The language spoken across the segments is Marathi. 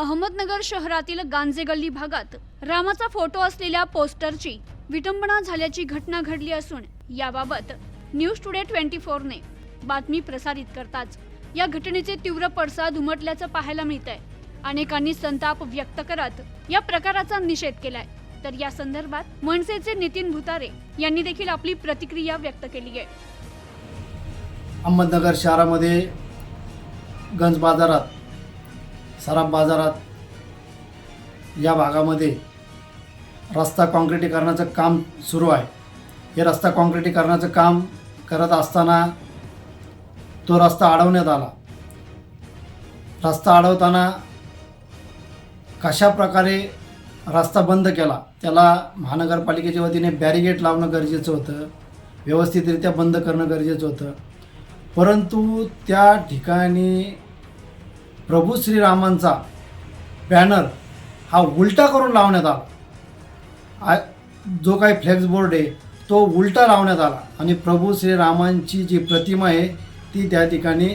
अहमदनगर शहरातील गांजे गल्ली भागात रामाचा फोटो असलेल्या पोस्टरची विटंबना झाल्याची घटना घडली असून याबाबत न्यूज टुडे ट्वेंटी फोरने बातमी प्रसारित करताच या घटनेचे तीव्र पडसाद उमटल्याचं पाहायला मिळत आहे अनेकांनी संताप व्यक्त करत या प्रकाराचा निषेध केलाय. तर या संदर्भात मनसेचे नितीन भुतारे यांनी देखील आपली प्रतिक्रिया व्यक्त केली आहे. अहमदनगर शहरामध्ये गंज बाजारात सराफ बाजारात या भागामध्ये रस्ता काँक्रिटीकरणाचं काम सुरू आहे. हे रस्ता काँक्रिटीकरणाचं काम करत असताना तो रस्ता अडवण्यात आला. रस्ता अडवताना कशा प्रकारे रस्ता बंद केला? त्याला महानगरपालिकेच्या वतीने बॅरिगेट लावणं गरजेचं होतं. व्यवस्थितरित्या बंद करणं गरजेचं होतं. परंतु त्या ठिकाणी प्रभू श्रीरामांचा बॅनर हा उलटा करून लावण्यात आला. आ जो काही फ्लेक्स बोर्ड आहे तो उलटा लावण्यात आला. आणि प्रभू श्रीरामांची जी प्रतिमा आहे ती त्या ठिकाणी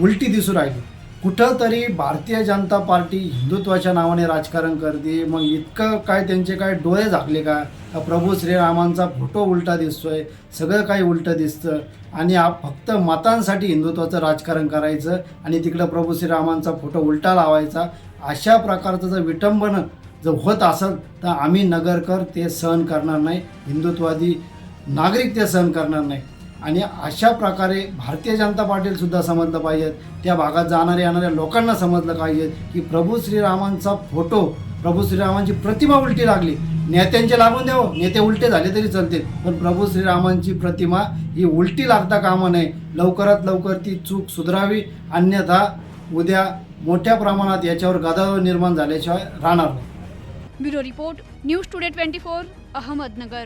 उलटी दिसू राहिली. कुठंतरी भारतीय जनता पार्टी हिंदुत्वाच्या नावाने राजकारण करते. मग इतकं काय त्यांचे काय डोळे झाकले का? प्रभू श्रीरामांचा फोटो उलटा दिसतोय. सगळं काही उलटं दिसतं. आणि आप फक्त मतांसाठी हिंदुत्वाचं राजकारण करायचं आणि तिकडं प्रभू श्रीरामांचा फोटो उलटा लावायचा अशा प्रकारचं जर विटंबन जर होत असेल तर आम्ही नगरकर ते सहन करणार नाही. हिंदुत्वादी नागरिक ते सहन करणार नाही. आणि अशा प्रकारे भारतीय जनता पार्टीला सुद्धा समजलं पाहिजेत त्या भागात जाणाऱ्या येणाऱ्या लोकांना समजलं पाहिजे की प्रभू श्रीरामांचा फोटो प्रभू श्रीरामांची प्रतिमा उलटी लागली. नेत्यांचे लागून द्यावं नेते उलटे झाले तरी चालतील. पण प्रभू श्रीरामांची प्रतिमा ही उलटी लागता कामा नये. लवकरात लवकर ती चूक सुधारावी. अन्यथा उद्या मोठ्या प्रमाणात याच्यावर गदारोळ निर्माण झाल्याशिवाय राहणार नाही. Bureau report news today twenty four Ahmednagar.